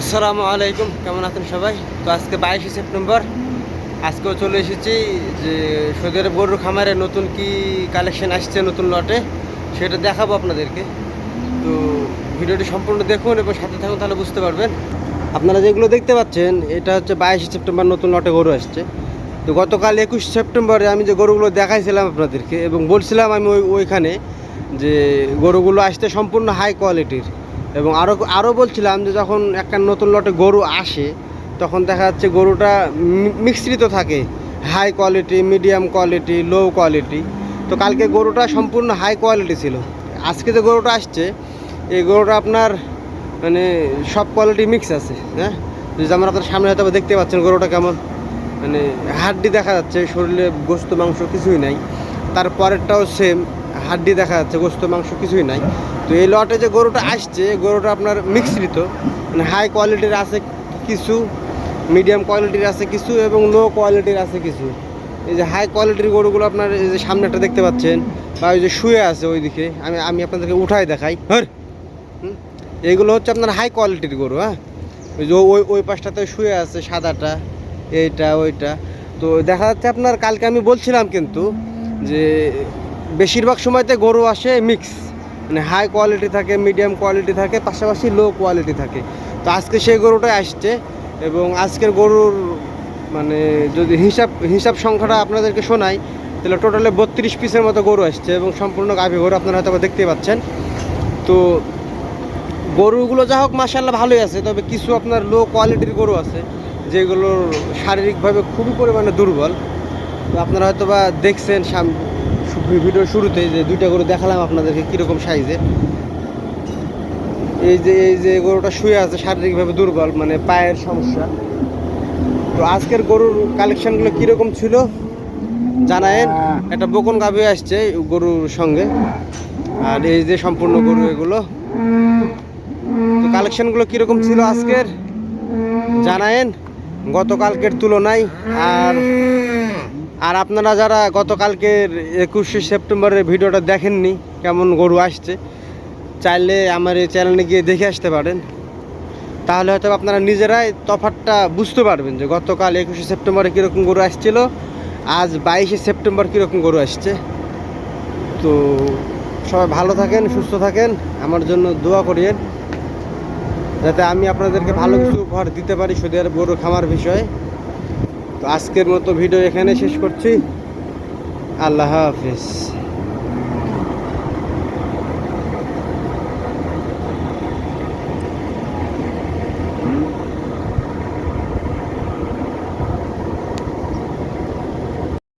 আসসালামু আলাইকুম, কেমন আছেন সবাই? তো আজকে বাইশে সেপ্টেম্বর, আজকেও চলে এসেছি যে সৌদি গরুর খামারে নতুন কি কালেকশন আসছে নতুন লটে, সেটা দেখাবো আপনাদেরকে। তো ভিডিওটি সম্পূর্ণ দেখুন এবং সাথে থাকুন, তাহলে বুঝতে পারবেন। আপনারা যেগুলো দেখতে পাচ্ছেন, এটা হচ্ছে বাইশে সেপ্টেম্বর নতুন লটে গরু আসছে। তো গতকাল একুশ সেপ্টেম্বরে আমি যে গরুগুলো দেখাইছিলাম আপনাদেরকে এবং বলছিলাম আমি ওই ওইখানে যে গরুগুলো আসতে সম্পূর্ণ হাই কোয়ালিটির এবং আরও আরও বলছিলাম যে যখন একটা নতুন লটে গরু আসে, তখন দেখা যাচ্ছে গরুটা মিশ্রিত থাকে। High quality medium quality low quality তো কালকে গরুটা সম্পূর্ণ হাই কোয়ালিটি ছিল। আজকে যে গরুটা আসছে, এই গরুটা আপনার মানে সব কোয়ালিটি মিক্স আছে হ্যাঁ? যেমন আপনার সামনে হয়তো দেখতে পাচ্ছেন গরুটা কেমন। মানে হাড্ডি দেখা যাচ্ছে, শরীরে গোস্ত মাংস কিছুই নাই। তারপরেরটাও সেম হাড্ডি দেখা যাচ্ছে, গোস্ত মাংস কিছুই নাই। তো এই লটে যে গরুটা আসছে, গরুটা আপনার মিশ্রিত মানে হাই কোয়ালিটির আছে কিছু মিডিয়াম কোয়ালিটির আছে কিছু এবং লো কোয়ালিটির আছে কিছু। এই যে হাই কোয়ালিটির গরুগুলো আপনার এই যে সামনেটা দেখতে পাচ্ছেন, বা ওই যে শুয়ে আছে ওইদিকে, আমি আমি আপনাদেরকে উঠাই দেখাই। হুম? এইগুলো হচ্ছে আপনার হাই কোয়ালিটির গরু হ্যাঁ? ওই যে ওই ওই পাশটাতে শুয়ে আছে সাদাটা, এইটা, ওইটা। তো দেখা যাচ্ছে আপনার, কালকে আমি বলছিলাম কিন্তু যে বেশিরভাগ সময়তে গরু আসে মিক্স মানে হাই কোয়ালিটি থাকে মিডিয়াম কোয়ালিটি থাকে, পাশাপাশি লো কোয়ালিটি থাকে। তো আজকে সেই গরুটাই আসছে এবং আজকের গরুর মানে যদি হিসাব হিসাব সংখ্যাটা আপনাদেরকে শোনাই, তাহলে টোটালে বত্রিশ পিসের মতো গরু আসছে এবং সম্পূর্ণ গাভী গরু আপনারা হয়তো দেখতে পাচ্ছেন। তো গরুগুলো যা হোক মাসাল্লাহ ভালোই আছে, তবে কিছু আপনার লো কোয়ালিটির গরু আছে, যেগুলোর শারীরিকভাবে খুবই পরিমাণে দুর্বল। তো আপনারা হয়তো বা দেখছেন সাম ভিডিও শুরুতে যে দুইটা গরু দেখালাম আপনাদেরকে কীরকম সাইজে এই যে এই যে গরুটা শুয়ে আছে শারীরিকভাবে দুর্বল মানে পায়ের সমস্যা। তো আজকের গরুর কালেকশনগুলো কীরকম ছিল জানায়েন। একটা বকন গাভী আসছে গরুর সঙ্গে। আর এই যে সম্পূর্ণ গরু এগুলো। তো কালেকশনগুলো কীরকম ছিল আজকের জানায়েন। গতকালকের তুলনায় আর আর আপনারা যারা গতকালকের একুশে সেপ্টেম্বরের ভিডিওটা দেখেননি, কেমন গরু আসছে, চাইলে আমার এই চ্যানেলে গিয়ে দেখে আসতে পারেন। তাহলে হয়তো আপনারা নিজেরাই তফাৎটা বুঝতে পারবেন যে গতকাল একুশে সেপ্টেম্বরে কীরকম গরু আসছিল, আজ বাইশে সেপ্টেম্বর কীরকম গরু আসছে। তো সবাই ভালো থাকেন, সুস্থ থাকেন, আমার জন্য দোয়া করিয়েন, যাতে আমি আপনাদেরকে ভালো কিছু উপহার দিতে পারি সৌদি আরব গরু খামার বিষয়ে। তো আজকের মতো ভিডিও এখানে শেষ করছি। আল্লাহ হাফিজ।